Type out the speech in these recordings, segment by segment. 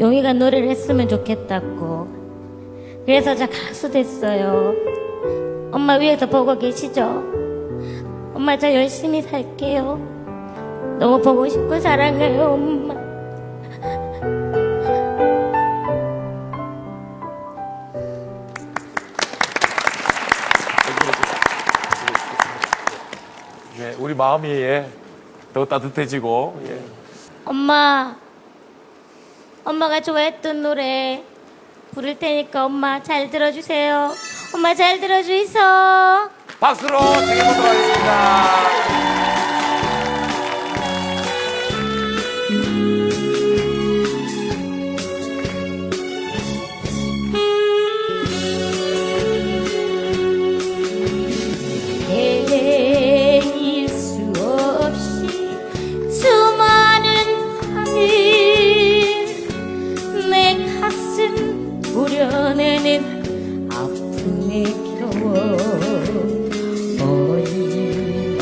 용이가 노래를 했으면 좋겠다고. 그래서 저 가수 됐어요. 엄마 위에서 보고 계시죠? 엄마 저 열심히 살게요. 너무 보고 싶고 사랑해요, 엄마. 예, 우리 마음이 예, 더 따뜻해지고 예. 엄마, 엄마가 좋아했던 노래 부를 테니까 엄마 잘 들어주세요. 엄마 잘 들어주이소. 박수로 챙겨보도록 하겠습니다.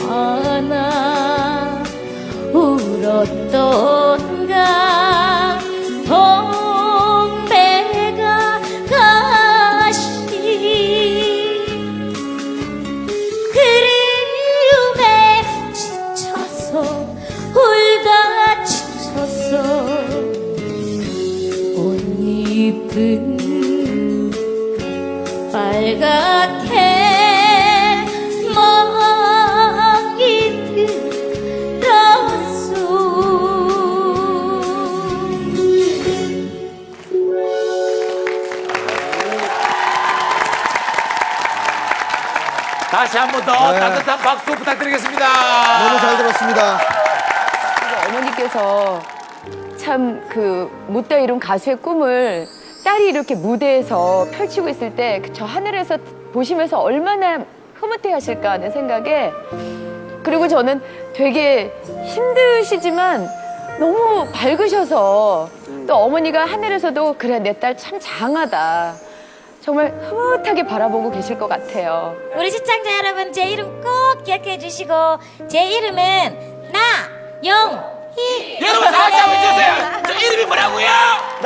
얼마나 울었던가? 동배가 가시. 그리움에 지쳐서 울다 지쳐서 옷 입은 빨갛게 멍이 들었소 다시 한 번 더 네. 따뜻한 박수 부탁드리겠습니다. 너무 잘 들었습니다. 어머니께서 참 그 못다 이룬 가수의 꿈을 딸이 이렇게 무대에서 펼치고 있을 때 저 하늘에서 보시면서 얼마나 흐뭇해 하실까 하는 생각에 그리고 저는 되게 힘드시지만 너무 밝으셔서 또 어머니가 하늘에서도 그래 내 딸 참 장하다 정말 흐뭇하게 바라보고 계실 것 같아요. 우리 시청자 여러분 제 이름 꼭 기억해 주시고 제 이름은 나영희 여러분 다 같이 한번 해주세요. 저 이름이 뭐라고요? 이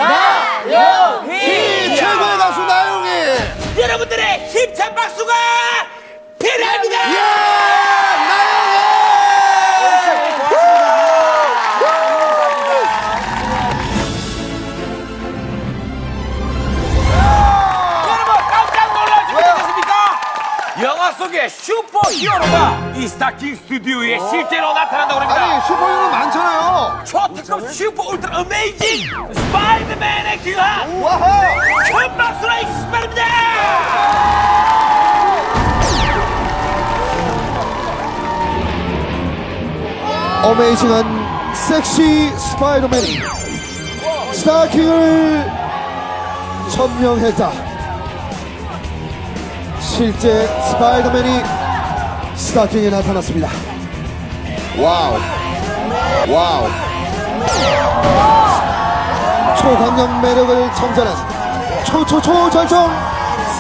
영화 속의 슈퍼 히어로가 이 스타킹 스튜디오에 실제로 나타난다고 합니다. 아니 슈퍼히어로 많잖아요. 초특급 슈퍼 울트라 어메이징 스파이더맨의 귀한 와하. 큰 박수로 바랍니다. 어메이징한 섹시 스파이더맨이 스타킹을 천명했다. 실제 스파이더맨이 스타킹에 나타났습니다. 와우. 와우. 초강력 매력을 청전한 초초초 절정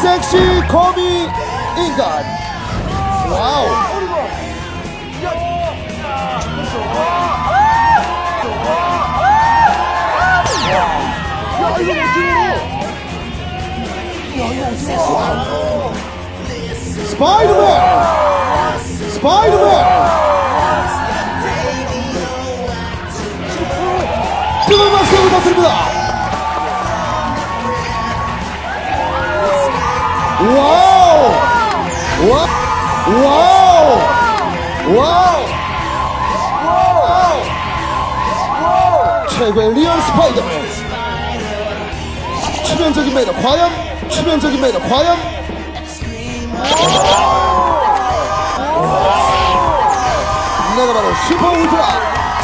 섹시 거미 인간. 와우. 스파이더맨! 스파이더맨! 뜨거운 박수 부탁드립니다. 와우! 와! 와우! 와우! 와우! 최고의 리얼 스파이더맨! 치명적인 매력 과연? 치명적인 매력 과연? 내가 바로 슈퍼 울트라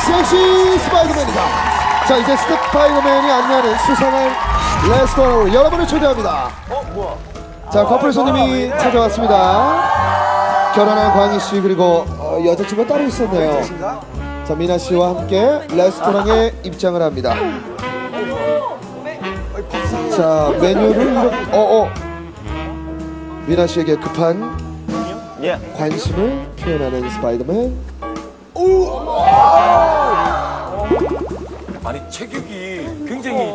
섹시 스파이더맨이다. 자 이제 스파이더맨이 안내하는 수상한 레스토랑으로 여러분을 초대합니다. 자 커플 손님이 찾아왔습니다. 결혼한 광희 씨 그리고 어, 여자친구가 따로 있었네요. 자 미나 씨와 함께 레스토랑에 입장을 합니다. 자 메뉴를 어어 미나 씨에게 급한 관심을 표현하는 스파이더맨. 아니 체격이 굉장히